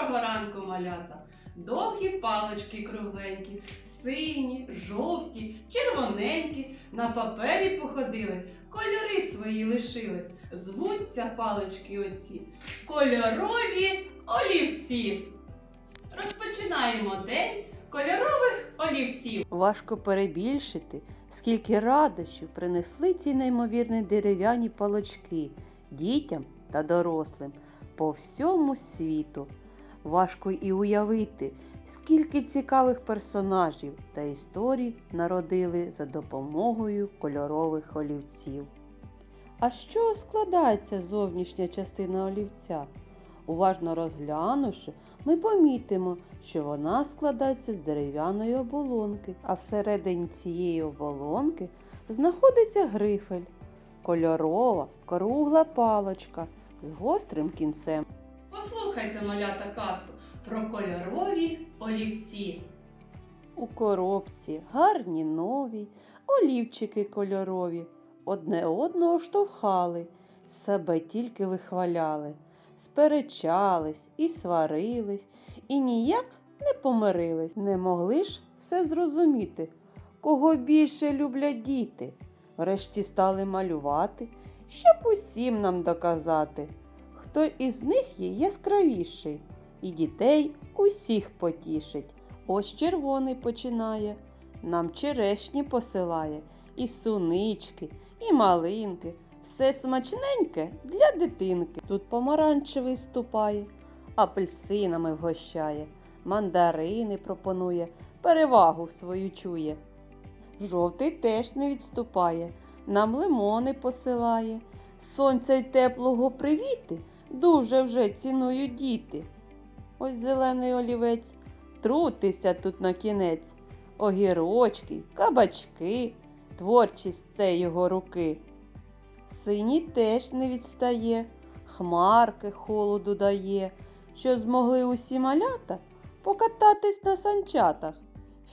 Доброго ранку, малята! Довгі палички кругленькі, сині, жовті, червоненькі, на папері походили, кольори свої лишили. Звуться палички оці кольорові олівці. Розпочинаємо день кольорових олівців. Важко перебільшити, скільки радощів принесли ці неймовірні дерев'яні палочки дітям та дорослим по всьому світу. Важко і уявити, скільки цікавих персонажів та історій народили за допомогою кольорових олівців. А чого складається зовнішня частина олівця? Уважно розглянувши, ми помітимо, що вона складається з дерев'яної оболонки, а всередині цієї оболонки знаходиться грифель, кольорова, кругла палочка з гострим кінцем. Послухайте, малята, казку про кольорові олівці. У коробці гарні нові, олівчики кольорові, одне одного штовхали, себе тільки вихваляли, сперечались і сварились, і ніяк не помирились, не могли ж все зрозуміти, кого більше люблять діти. Врешті стали малювати, щоб усім нам доказати, хто із них є яскравіший, і дітей усіх потішить. Ось червоний починає, нам черешні посилає, і сунички, і малинки. Все смачненьке для дитинки. Тут помаранчевий ступає, апельсинами вгощає, мандарини пропонує, перевагу свою чує. Жовтий теж не відступає, нам лимони посилає. Сонця й теплого привіти дуже вже цінують діти. Ось зелений олівець, трутися тут на кінець, огірочки, кабачки, творчість це його руки. Синій теж не відстає, хмарки холоду дає, що змогли усі малята покататись на санчатах.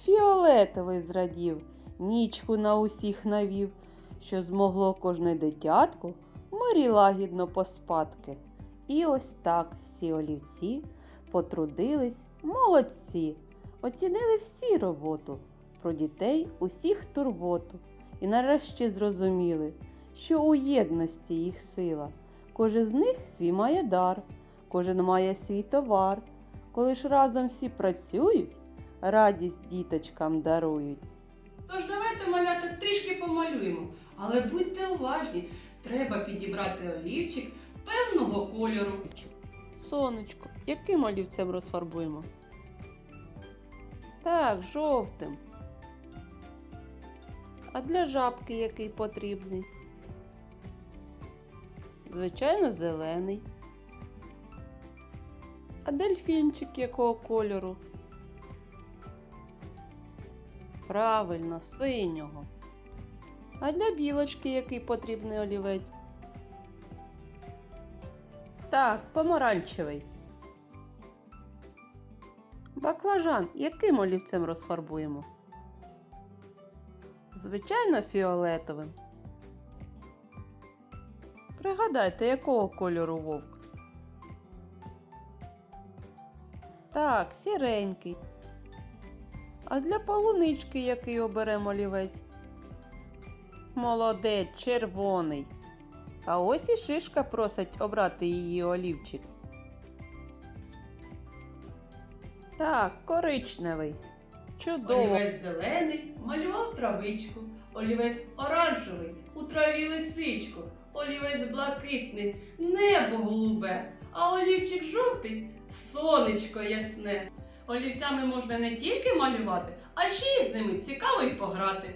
Фіолетовий зрадів, нічку на усіх навів, що змогло кожне дитятко в мирі лагідно поспадки. І ось так всі олівці потрудились молодці, оцінили всі роботу, про дітей усіх турботу. І нарешті зрозуміли, що у єдності їх сила. Кожен з них свій має дар, кожен має свій товар. Коли ж разом всі працюють, радість діточкам дарують. Тож давайте малята трішки помалюємо, але будьте уважні, треба підібрати олівчик певного кольору. Сонечко, яким олівцем розфарбуємо? Так, жовтим. А для жабки який потрібний? Звичайно, зелений. А дельфінчик якого кольору? Правильно, синього. А для білочки який потрібний олівець? Так, помаранчевий. Баклажан яким олівцем розфарбуємо? Звичайно, фіолетовим. Пригадайте, якого кольору вовк? Так, сіренький. А для полунички який оберемо олівець? Молодець, червоний. А ось і шишка просить обрати її олівчик. Так, коричневий. Чудово. Олівець зелений малював травичку, олівець оранжевий у траві лисичку, олівець блакитний, небо голубе, а олівчик жовтий сонечко ясне. Олівцями можна не тільки малювати, а ще й з ними цікаво й пограти.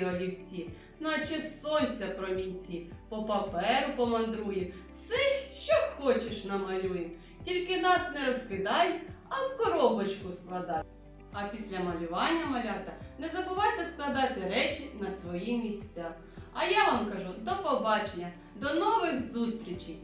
Веселі олівці, наче сонця промінці, по паперу помандрує, все, що хочеш намалюєм. Тільки нас не розкидай, а в коробочку складай. А після малювання малята не забувайте складати речі на свої місця. А я вам кажу до побачення, до нових зустрічей!